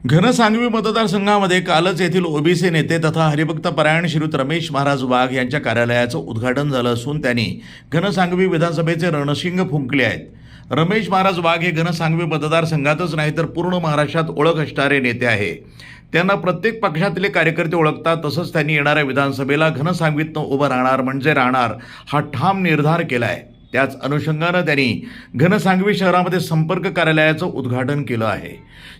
घनसांगवी मतदारसंघामध्ये कालच येथील ओबीसी नेते तथा हरिभक्त परायण श्रीयुत रमेश महाराज वाघ यांच्या कार्यालयाचं उद्घाटन झालं असून त्यांनी घनसांगवी विधानसभेचे रणशिंग फुंकले आहेत. रमेश महाराज वाघ हे घनसांगवी मतदारसंघातच नाही तर पूर्ण महाराष्ट्रात ओळख असणारे नेते आहे. त्यांना प्रत्येक पक्षातले कार्यकर्ते ओळखतात तसंच त्यांनी येणाऱ्या विधानसभेला घनसांगवीतनं उभं राहणार म्हणजे राहणार हा ठाम निर्धार केला आहे त्याच अनुषंगानं त्यांनी घनसांगवी शहरामध्ये संपर्क कार्यालयाचं उद्घाटन केलं आहे.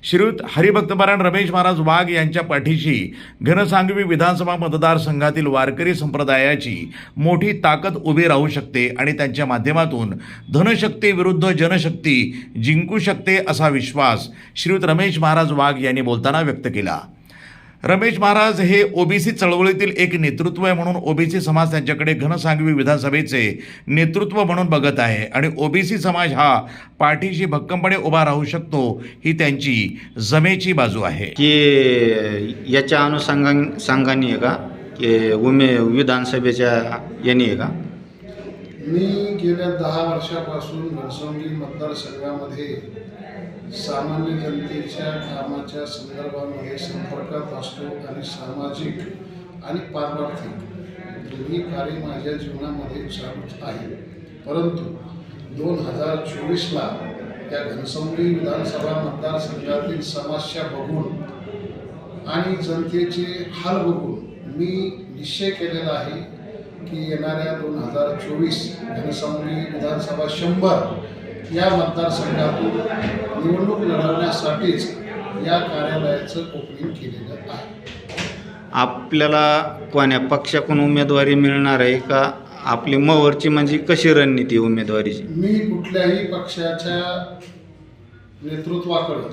श्रीयुत हरिभक्तपरायण रमेश महाराज वाघ यांच्या पाठीशी घनसांगवी विधानसभा मतदारसंघातील वारकरी संप्रदायाची मोठी ताकद उभी राहू शकते आणि त्यांच्या माध्यमातून धनशक्ती विरुद्ध जनशक्ती जिंकू शकते असा विश्वास श्रीयुत रमेश महाराज वाघ यांनी बोलताना व्यक्त केला. रमेश महाराज हे ओबीसी चळवळीतील एक नेतृत्व आहे म्हणून ओबीसी समाज त्यांच्याकडे घनसांगवी विधानसभेचे नेतृत्व म्हणून बघत आहे. आणि ओबीसी समाज हा पाठीशी भक्कमपणे उभा राहू शकतो ही त्यांची जमेची बाजू आहे. की याच्या अनुषंगां सांगाने आहे का? की उमे विधानसभेच्या याने आहे का? मी गेल्या दहा वर्षापासून मतदारसंघामध्ये सामान्य जनतेच्या कामाच्या संदर्भामध्ये संपर्कात असतो आणि सामाजिक आणि पारमार्थिक दोन्ही कार्य माझ्या जीवनामध्ये चालूच आहे. परंतु दोन हजार चोवीसला या घनसंगी विधानसभा मतदारसंघातील समस्या बघून आणि जनतेचे हाल बघून मी निश्चय केलेला आहे की येणाऱ्या दोन हजार चोवीस घनसंगी विधानसभा शंभर या मतदारसंघातून निवडणूक लढवण्यासाठीच या कार्यालयाचं ओपनिंग केलेलं आहे. आपल्याला कोण्या पक्षाकडून उमेदवारी मिळणार आहे का? आपली मवरची म्हणजे कशी रणनीती आहे उमेदवारीची? मी कुठल्याही पक्षाच्या नेतृत्वाकडं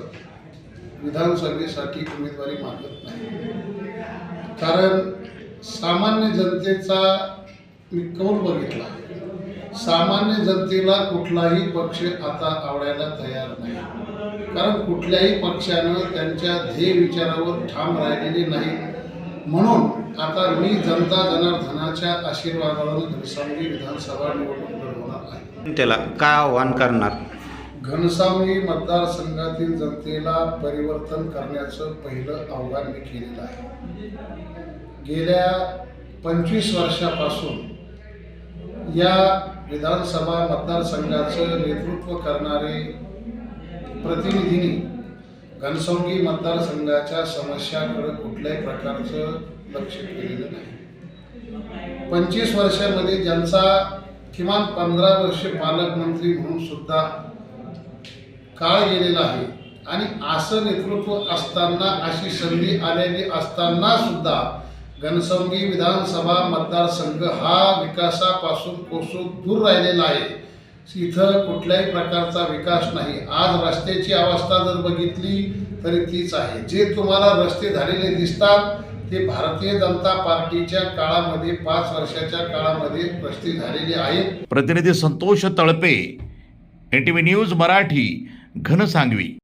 विधानसभेसाठी उमेदवारी मागत नाही. कारण सामान्य जनतेचा मी कौल बघितला. सामान्य जनतेला कुठलाही पक्ष आता आवडायला तयार नाही. कारण कुठल्याही पक्षानं त्यांच्या ध्येय विचारावर ठाम राहिलेले नाही. म्हणून आता मी जनता जनार्दनाच्या आशीर्वादावर घनसावंगी विधानसभा निवडणूक लढवणार आहे. त्याला काय आव्हान करणार? घनसावंगी मतदारसंघातील जनतेला परिवर्तन करण्याचं पहिलं आव्हान मी केलेलं आहे. गेल्या पंचवीस वर्षापासून या विधानसभा मतदारसंघाचं नेतृत्व करणारे प्रतिनिधींनी घनसंगी मतदारसंघाच्या समस्याकडं कुठल्याही प्रकारचं लक्ष केलेलं नाही. पंचवीस वर्षामध्ये ज्यांचा किमान पंधरा वर्ष पालकमंत्री म्हणून सुद्धा काळ गेलेला आहे आणि असं नेतृत्व असताना अशी संधी आलेली असताना सुद्धा घनसंगी विधानसभा मतदारसंघ हा विकासापासून कोसून दूर राहिलेला आहे. इथं कुठल्याही प्रकारचा विकास नाही. आज रस्त्याची अवस्था जर बघितली तरी तीच आहे. जे तुम्हाला रस्ते झालेले दिसतात ते भारतीय जनता पार्टीच्या काळामध्ये पाच वर्षाच्या काळामध्ये रस्ते झालेले आहेत. प्रतिनिधी Santosh Talpe N T V news Marathi Ghansawangi.